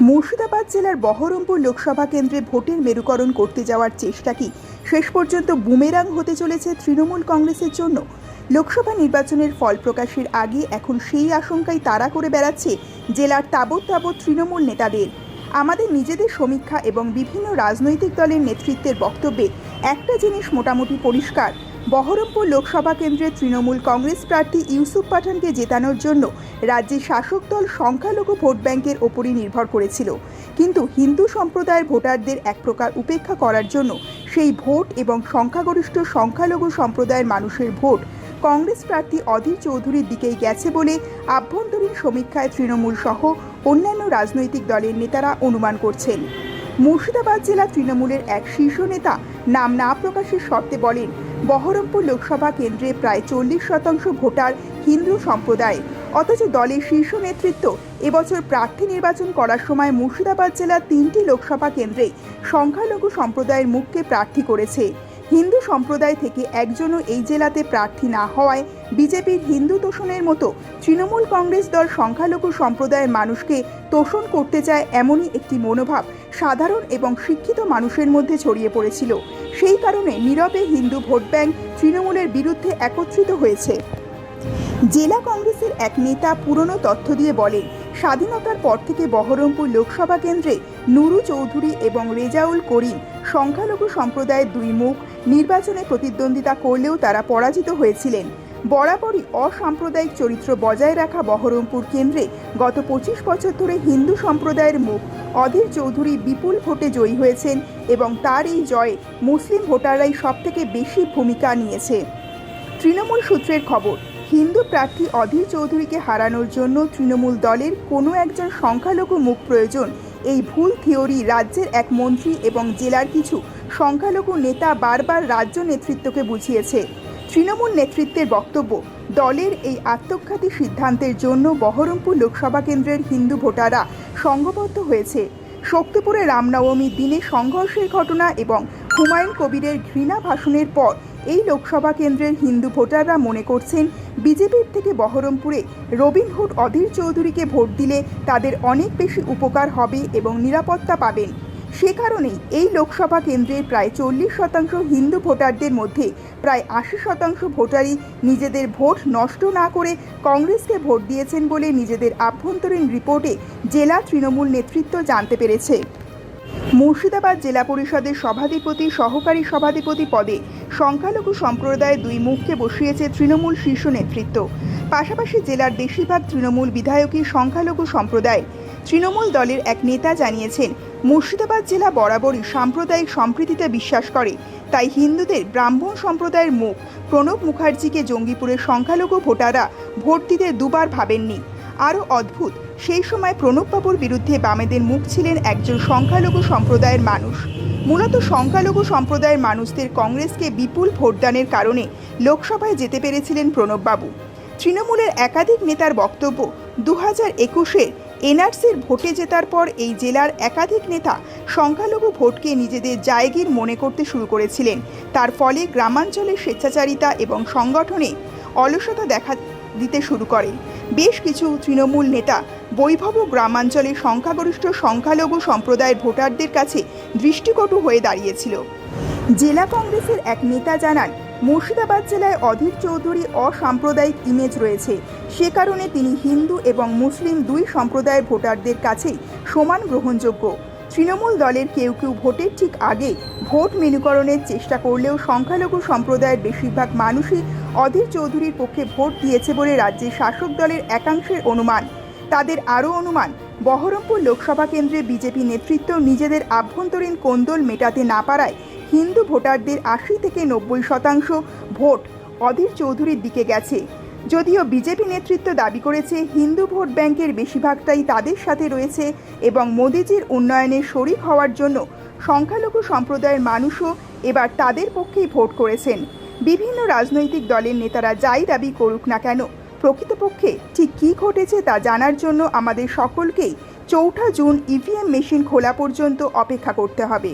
মুর্শিদাবাদ জেলার বহরমপুর লোকসভা কেন্দ্রে ভোটের মেরুকরণ করতে যাওয়ার চেষ্টা কি? শেষ পর্যন্ত বুমেরাং হতে চলেছে তৃণমূল কংগ্রেসের জন্য। লোকসভা নির্বাচনের ফল প্রকাশের আগে এখন সেই আশঙ্কাই তাড়া করে বেড়াচ্ছে জেলার তাবৎ তাবৎ তৃণমূল নেতাদের। আমাদের নিজেদের সমীক্ষা এবং বিভিন্ন রাজনৈতিক দলের নেতৃত্বের বক্তব্যে একটা জিনিস মোটামুটি পরিষ্কার। বহরমপুর লোকসভা কেন্দ্রে তৃণমূল কংগ্রেস প্রার্থী ইউসুফ পাঠানকে জেতানোর জন্য রাজ্যের শাসক দল সংখ্যালঘু ভোট ব্যাংকের ওপরই নির্ভর করেছিল। কিন্তু হিন্দু সম্প্রদায়ের ভোটারদের এক প্রকার উপেক্ষা করার জন্য সেই ভোট এবং সংখ্যাগরিষ্ঠ সংখ্যালঘু সম্প্রদায়ের মানুষের ভোট কংগ্রেস প্রার্থী অধীর চৌধুরীর দিকেই গেছে বলে আভ্যন্তরীণ সমীক্ষায় তৃণমূল সহ অন্যান্য রাজনৈতিক দলের নেতারা অনুমান করছেন। মুর্শিদাবাদ জেলা তৃণমূলের এক শীর্ষ নেতা নাম না প্রকাশের শর্তে বলেন বহরমপুর লোকসভা কেন্দ্রে প্রায় চল্লিশ শতাংশ ভোটার হিন্দু সম্প্রদায়। অথচ দলের শীর্ষ নেতৃত্ব এবছর প্রার্থী নির্বাচন করার সময় মুর্শিদাবাদ জেলার তিনটি লোকসভা কেন্দ্রে সংখ্যালঘু সম্প্রদায়ের মুখকে প্রার্থী করেছে। হিন্দু সম্প্রদায় থেকে একজনও এই জেলাতে প্রার্থী না হওয়ায় বিজেপির হিন্দু তোষণের মতো তৃণমূল কংগ্রেস দল সংখ্যালঘু সম্প্রদায়ের মানুষকে তোষণ করতে চায় এমনই একটি মনোভাব সাধারণ এবং শিক্ষিত মানুষের মধ্যে ছড়িয়ে পড়েছিল। সেই কারণে নীরবে হিন্দু ভোট ব্যাংক তৃণমূলের বিরুদ্ধে একত্রিত হয়েছে। জেলা কংগ্রেসের এক নেতা পুরনো তথ্য দিয়ে বলেন স্বাধীনতার পর থেকে বহরমপুর লোকসভা কেন্দ্রে নুরু চৌধুরী এবং রেজাউল করিম সংখ্যালঘু সম্প্রদায়ের দুই মুখ নির্বাচনে প্রতিদ্বন্দ্বিতা করলেও তারা পরাজিত হয়েছিলেন। বরাবরই অসাম্প্রদায়িক চরিত্র বজায় রাখা বহরমপুর কেন্দ্রে গত পঁচিশ বছর ধরে হিন্দু সম্প্রদায়ের মুখ অধীর চৌধুরী বিপুল ভোটে জয়ী হয়েছেন এবং তার এই জয়ে মুসলিম ভোটাররাই সবথেকে বেশি ভূমিকা নিয়েছে। তৃণমূল সূত্রের খবর হিন্দু প্রার্থী অধীর চৌধুরীকে হারানোর জন্য তৃণমূল দলের কোনো একজন সংখ্যালঘু মুখ প্রয়োজন। এই ভুল থিওরি রাজ্যের এক মন্ত্রী এবং জেলার কিছু সংখ্যালঘু নেতা বারবার রাজ্য নেতৃত্বকে বুঝিয়েছে। তৃণমূল নেতৃত্বের বক্তব্য, দলের এই আত্মঘাতী সিদ্ধান্তের জন্য বহরমপুর লোকসভা কেন্দ্রের হিন্দু ভোটাররা সংঘবদ্ধ হয়েছে। শক্তিপুরে রামনবমীর দিনে সংঘর্ষের ঘটনা এবং হুমায়ুন কবিরের ঘৃণা ভাষণের পর এই লোকসভা কেন্দ্রের হিন্দু ভোটাররা মনে করছেন বিজেপির থেকে বহরমপুরে রবিনহুড অধীর চৌধুরীকে ভোট দিলে তাদের অনেক বেশি উপকার হবে এবং নিরাপত্তা পাবেন। সে কারণেই এই লোকসভা কেন্দ্রের প্রায় চল্লিশ শতাংশ হিন্দু ভোটারদের মধ্যে প্রায় আশি শতাংশ ভোটারই নিজেদের ভোট নষ্ট না করে কংগ্রেসকে ভোট দিয়েছেন বলে নিজেদের আভ্যন্তরীণ রিপোর্টে জেলা তৃণমূল নেতৃত্ব জানতে পেরেছে। মুর্শিদাবাদ জেলা পরিষদের সভাধিপতি, সহকারী সভাধিপতি পদে সংখ্যালঘু সম্প্রদায়ের দুই মুখকে বসিয়েছে তৃণমূল শীর্ষ নেতৃত্ব। পাশাপাশি জেলার বেশিরভাগ তৃণমূল বিধায়কই সংখ্যালঘু সম্প্রদায়। তৃণমূল দলের এক নেতা জানিয়েছেন, মুর্শিদাবাদ জেলা বরাবরই সাম্প্রদায়িক সম্প্রীতিতে বিশ্বাস করে। তাই হিন্দুদের ব্রাহ্মণ সম্প্রদায়ের মুখ। প্রণব মুখার্জিকে জঙ্গিপুরের সংখ্যালঘু ভোটাররা ভোট দিতে দুবার ভাবেননি। আরও অদ্ভুত। সেই সময় প্রণববাবুর বিরুদ্ধে বামেদের মুখ ছিলেন একজন সংখ্যালঘু সম্প্রদায়ের মানুষ। মূলত সংখ্যালঘু সম্প্রদায়ের মানুষদের কংগ্রেসকে বিপুল ভোটদানের কারণে লোকসভায় যেতে পেরেছিলেন প্রণববাবু তৃণমূলের একাধিক নেতার বক্তব্য দু হাজার একুশের এনআরসির ভোটে জেতার পর এই জেলার একাধিক নেতা সংখ্যালঘু ভোটকে নিজেদের জায়গির মনে করতে শুরু করেছিলেন। তার ফলে গ্রামাঞ্চলের স্বেচ্ছাচারিতা এবং সংগঠনে অলসতা দেখা দিতে শুরু করে। বেশ কিছু তৃণমূল নেতা বৈভব গ্রামাঞ্চলে সংখ্যাগরিষ্ঠ সংখ্যালঘু সম্প্রদায়ের ভোটারদের কাছে দৃষ্টিকটু হয়ে দাঁড়িয়েছিল। জেলা কংগ্রেসের এক নেতা জানান, মুর্শিদাবাদ জেলায় অধীর চৌধুরী অসাম্প্রদায়িক ইমেজ রয়েছে। সে কারণে তিনি হিন্দু এবং মুসলিম দুই সম্প্রদায়ের ভোটারদের কাছেই সমান গ্রহণযোগ্য। তৃণমূল দলের কেউ কেউ ভোটের ঠিক আগে ভোট মেনুকরণের চেষ্টা করলেও সংখ্যালঘু সম্প্রদায়ের বেশিরভাগ মানুষই অধীর চৌধুরীর পক্ষে ভোট দিয়েছে বলে রাজ্যের শাসক দলের একাংশের অনুমান। তাদের আরও অনুমান, বহরমপুর লোকসভা কেন্দ্রে বিজেপি নেতৃত্ব নিজেদের আভ্যন্তরীণ কোন্দল মেটাতে না পারায় হিন্দু ভোটারদের আশি থেকে নব্বই শতাংশ ভোট অধীর চৌধুরীর দিকে গেছে। যদিও বিজেপি নেতৃত্ব দাবি করেছে হিন্দু ভোট ব্যাংকের বেশিরভাগটাই তাদের সাথে রয়েছে এবং মোদিজির উন্নয়নে শরিক হওয়ার জন্য সংখ্যালঘু সম্প্রদায়ের মানুষও এবার তাদের পক্ষেই ভোট করেছেন। বিভিন্ন রাজনৈতিক দলের নেতারা যাই দাবি করুক না কেন, প্রকৃতপক্ষে ঠিক কী ঘটেছে তা জানার জন্য আমাদের সকলকেই চৌঠা জুন ইভিএম মেশিন খোলা পর্যন্ত অপেক্ষা করতে হবে।